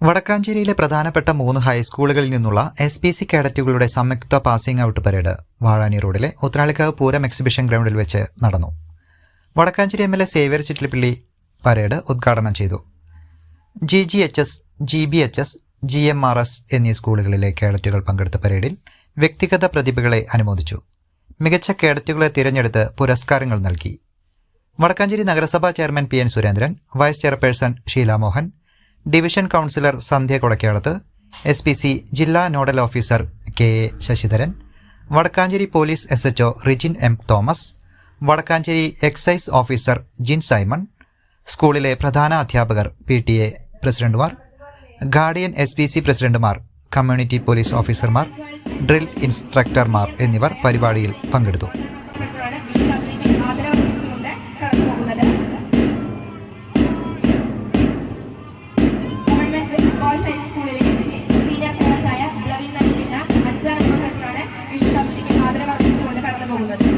വടക്കാഞ്ചേരിയിലെ പ്രധാനപ്പെട്ട മൂന്ന് ഹൈസ്കൂളുകളിൽ നിന്നുള്ള എസ് പി സി കേഡറ്റുകളുടെ സംയുക്ത പാസിംഗ് ഔട്ട് പരേഡ് വാഴാനി റോഡിലെ ഉത്രാളിക്കാവ് പൂരം എക്സിബിഷൻ ഗ്രൗണ്ടിൽ വെച്ച് നടന്നു. Vadakkancheri M L A Xavier Chittilappilly parade ഉദ്ഘാടനം ചെയ്തു. G G H S G B H S G M R S എന്നീ സ്കൂളുകളിലെ കേഡറ്റുകൾ പങ്കെടുത്ത പരേഡിൽ വ്യക്തിഗത പ്രതിഭകളെ അനുമോദിച്ചു. മികച്ച കേഡറ്റുകളെ തിരഞ്ഞെടുത്ത് പുരസ്കാരങ്ങൾ നൽകി. വടക്കാഞ്ചേരി നഗരസഭാ chairman P N Surendran vice chairperson Sheela Mohan division councillor Sandhya Kodakkedath S P C ജില്ലാ nodal officer K A Sasidharan Vadakkancheri police S H Rijin M Thomas Vadakkancheri excise officer Jin Simon സ്കൂളിലെ പ്രധാന അധ്യാപകർ P T A പ്രസിഡന്റുമാർ guardian S P C പ്രസിഡന്റുമാർ community police ഓഫീസർമാർ drill ഇൻസ്ട്രക്ടർമാർ എന്നിവർ പരിപാടിയിൽ പങ്കെടുത്തു. ബോയ്സ് ഹൈസ്കൂളിലെ സീനിയർ കോച്ചായ ബ്ലവിൻ നൽകുന്ന അഞ്ചാം കുടുംബത്തിനാണ് വിഷ്ണു കമ്പനിക്ക് ആദരവർപ്പിച്ചുകൊണ്ട് കടന്നുപോകുന്നത്.